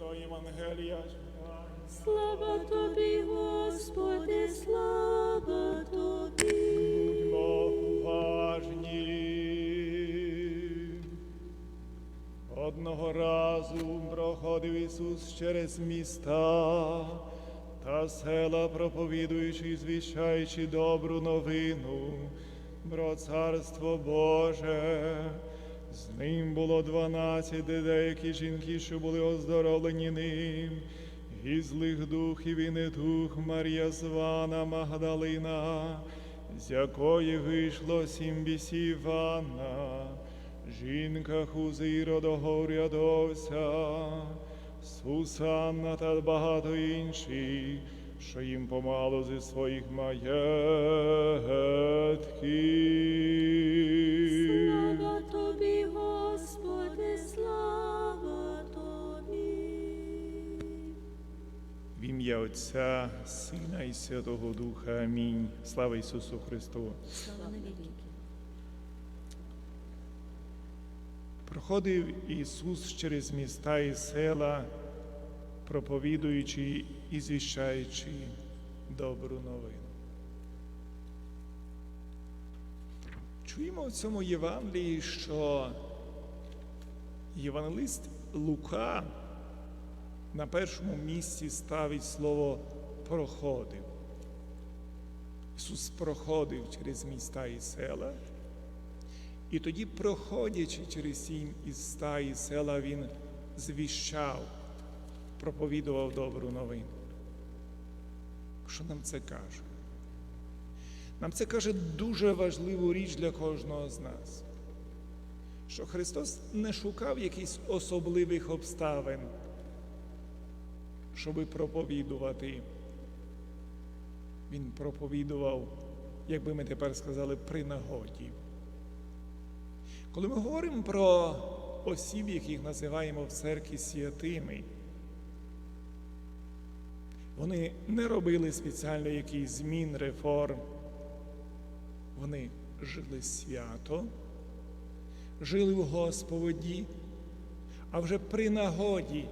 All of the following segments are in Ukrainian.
Святого Євангелія. Слава тобі, Господи, слава тобі. Поважні. Одного разу проходив Ісус через міста та села, проповідуючи і звіщаючи добру новину про Царство Боже. З ним було дванадцять деякі жінки, що були оздоровлені ним, і злих духів і недух Марія звана Магдалина, з якої вийшло сім бісів Івана, жінка хузи родого рядовця, Сусанна та багато інших, що їм помало зі своїх маєтків. Ім'я Отця, Сина і Святого Духа. Амінь. Слава Ісусу Христу. Слава. Проходив Ісус через міста і села, проповідуючи і звіщаючи добру новину. Чуємо в цьому Євангелії, що євангелист Лука на першому місці ставить слово проходив. Ісус проходив через міста і села. І тоді, проходячи через сім іста і села, він звіщав, проповідував добру новину. Що нам це каже? Нам це каже дуже важливу річ для кожного з нас, що Христос не шукав якихось особливих обставин, щоби проповідувати. Він проповідував, як би ми тепер сказали, при нагоді. Коли ми говоримо про осіб, яких називаємо в церкві святими, вони не робили спеціально якийсь змін, реформ. Вони жили свято, жили в Господі, а вже при нагоді,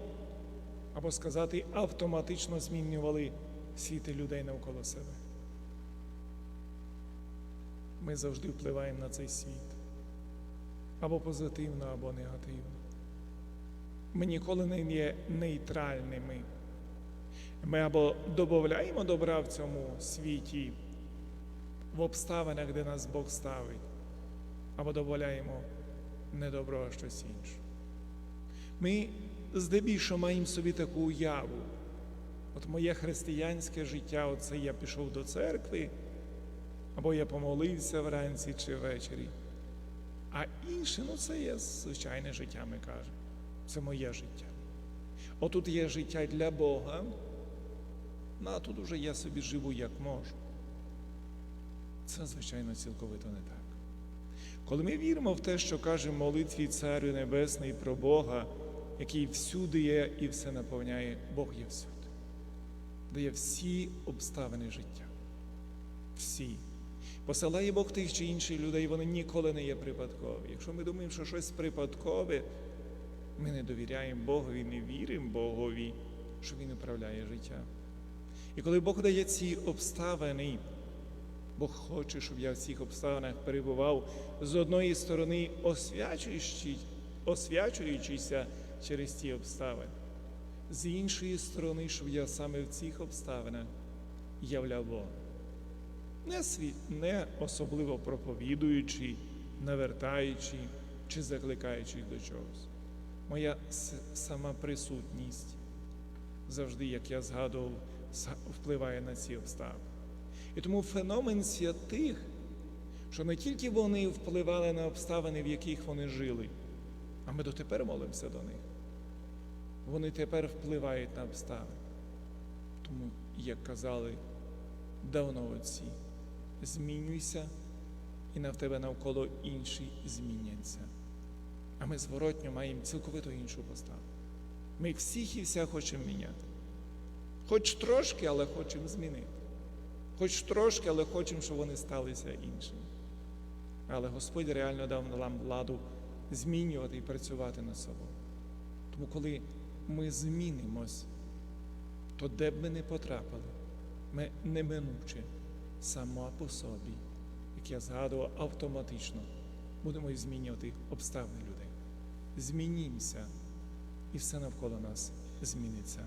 або сказати, автоматично змінювали світи людей навколо себе. Ми завжди впливаємо на цей світ або позитивно, або негативно. Ми ніколи не є нейтральними. Ми або додаємо добра в цьому світі, в обставинах, де нас Бог ставить, або додаємо а щось інше. Ми здебільшого маємо собі таку уяву. От моє християнське життя, оце я пішов до церкви, або я помолився вранці чи ввечері. А інше, ну це є звичайне життя, ми кажемо. Це моє життя. Отут є життя для Бога, ну а тут уже я собі живу як можу. Це, звичайно, цілковито не так. Коли ми віримо в те, що каже в молитві Царю Небесний про Бога, який всюди є і все наповняє, Бог є всюди, дає всі обставини життя. Всі. Посилає Бог тих чи інших людей, вони ніколи не є припадкові. Якщо ми думаємо, що щось припадкове, ми не довіряємо Богові, не віримо Богові, що Він управляє життя. І коли Бог дає ці обставини, Бог хоче, щоб я в цих обставинах перебував з одної сторони, освячуючи, освячуючися через ті обставини, з іншої сторони, щоб я саме в цих обставинах являв Бога не, світ, не особливо проповідуючи, навертаючи чи закликаючи до чогось. Моя сама присутність завжди, як я згадував, впливає на ці обставини. І тому феномен святих, що не тільки вони впливали на обставини, в яких вони жили, а ми дотепер молимося до них. Вони тепер впливають на обставини. Тому, як казали давно отці, змінюйся, і на тебе навколо інші зміняться. А ми зворотньо маємо цілковито іншу поставу. Ми всіх і вся хочемо міняти. Хоч трошки, але хочемо змінити. Хоч трошки, але хочемо, щоб вони сталися іншими. Але Господь реально дав нам владу змінювати і працювати над собою. Тому, коли ми змінимось, то де б ми не потрапили, ми неминуче сама по собі, як я згадував, автоматично будемо змінювати обставини людей. Змінімося, і все навколо нас зміниться.